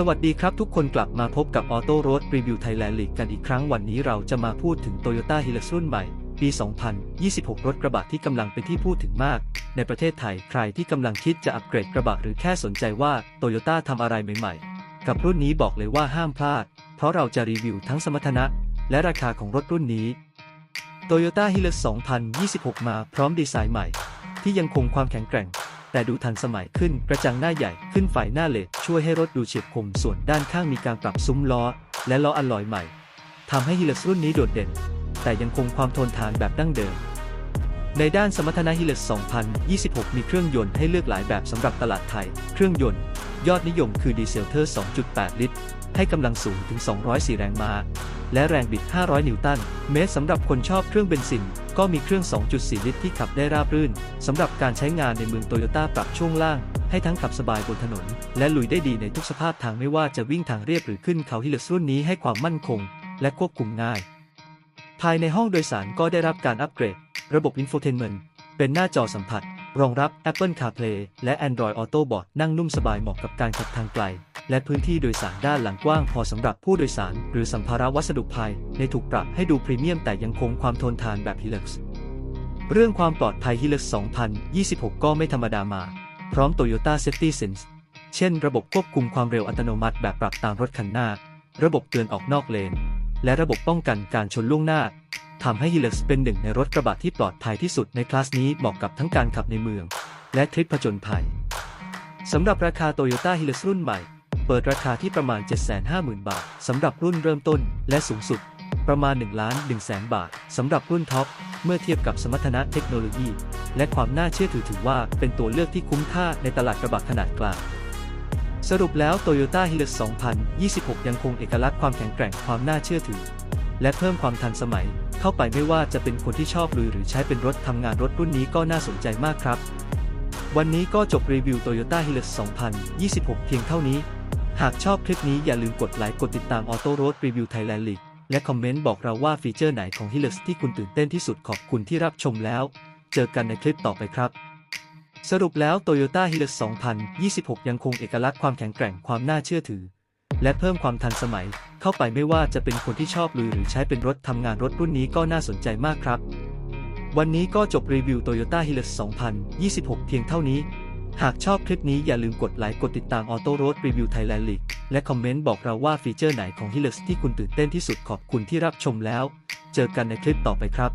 สวัสดีครับทุกคนกลับมาพบกับ Auto Road Review Thailand League กันอีกครั้งวันนี้เราจะมาพูดถึง Toyota Hilux รุ่นใหม่ ปี 2026 รถกระบะที่กำลังเป็นที่พูดถึงมาก ในประเทศไทยใครที่กำลังคิดจะอัปเกรดกระบะหรือแค่สนใจว่า Toyota ทำอะไรใหม่ๆ กับรุ่นนี้บอกเลยว่าห้ามพลาด เพราะเราจะรีวิวทั้งสมรรถนะ และราคาของรถรุ่นนี้ Toyota Hilux 2026 มาพร้อมดีไซน์ใหม่ ที่ยังคงความแข็งแกร่ง แต่ดูทันสมัยขึ้นกระจังหน้าใหญ่ขึ้นไฟหน้าเลดช่วยให้รถดูเฉียบคมส่วนด้านข้างมีการปรับซุ้มล้อ และล้ออัลลอยใหม่ทำให้ Hilux รุ่นนี้โดดเด่น แต่ยังคงความทนทานแบบดั้งเดิม ในด้านสมรรถนะ Hilux 2026 มีเครื่องยนต์ให้เลือกหลายแบบสำหรับตลาดไทย เครื่องยนต์ ยอดนิยมคือดีเซลเทอร์ 2.8 ลิตร ให้กำลังสูงถึง 204 แรงม้า และแรงบิด 500 นิวตันเมตรสำหรับคนชอบเครื่องเบนซิน ก็มีเครื่อง 2.4 ลิตรที่ขับได้ราบรื่นสำหรับการใช้งานในเมืองโตโยต้าปรับช่วงล่าง ให้ทั้งขับสบายบนถนน และลุยได้ดีในทุกสภาพทางไม่ว่าจะวิ่งทางเรียบหรือขึ้นเขาฮิล x รุ่นนี้ให้ความมั่นคง และควบคุมง่าย ภายในห้องโดยสารก็ได้รับการอัปเกรด ระบบ Infotainment เป็นหน้าจอสัมผัส รองรับ Apple CarPlay และ Android Auto บอ t นั่งนุ่มสบายเหมาะกับการขับทางไกล และพื้นที่โดยสารด้านหลังกว้างพอสำหรับผู้โดยสาร หรือสัมภาระวัสดุภายในถูกปรับให้ดูพรีเมียมแต่ยังคงความทนทานแบบ Hilux เรื่องความปลอดภัย Hilux 2026 ก็ไม่ธรรมดามา พร้อม Toyota Safety Sense เช่น ระบบควบคุมความเร็วอัตโนมัติแบบปรับตามรถคันหน้า ระบบเตือนออกนอกเลน และระบบป้องกันการชนล่วงหน้าทำให้ Hilux เป็นหนึ่งในรถกระบะที่ปลอดภัยที่สุดในคลาสนี้เหมาะกับทั้งการขับในเมือง และทริปผจญภัยสำหรับราคา Toyota Hilux รุ่นใหม่ เปิดราคาที่ประมาณ 750,000 บาทสำหรับรุ่นเริ่มต้น และสูงสุด ประมาณ1ล้าน1แสนบาทสำหรับรุ่นท็อป เมื่อเทียบกับสมรรถนะเทคโนโลยี และความน่าเชื่อถือถือว่าเป็นตัวเลือกที่คุ้มค่าในตลาดกระบะขนาดกลางสรุปแล้ว Toyota Hilux 2026 ยังคงเอกลักษณ์ความแข็งแกร่งความน่าเชื่อถือ และเพิ่มความทันสมัย เข้าไปไม่ว่าจะเป็นคนที่ชอบลุยหรือใช้เป็นรถทำงานรถรุ่นนี้ก็น่าสนใจมากครับ วันนี้ก็จบรีวิว Toyota Hilux 2026 เพียงเท่านี้ หากชอบคลิปนี้อย่าลืมกดไลค์กดติดตาม Auto Road Review Thailand League และคอมเมนต์บอกเราว่าฟีเจอร์ไหนของ Hilux ที่คุณตื่นเต้นที่สุดขอบคุณที่รับชมแล้ว เจอกันในคลิปต่อไปครับ สรุปแล้ว Toyota Hilux 2026 ยังคงเอกลักษณ์ความแข็งแกร่งความน่าเชื่อถือ และเพิ่มความทันสมัย เข้าไปไม่ว่าจะเป็นคนที่ชอบลุยหรือใช้เป็นรถทำงานรถรุ่นนี้ก็น่าสนใจมากครับ วันนี้ก็จบรีวิว Toyota Hilux 2026 เพียงเท่านี้ หากชอบคลิปนี้อย่าลืมกดไลค์กดติดตาม Auto Road Review Thailand League และคอมเมนต์บอกเราว่าฟีเจอร์ไหนของ Hilux ที่คุณตื่นเต้นที่สุดขอบคุณที่รับชมแล้ว เจอกันในคลิปต่อไปครับ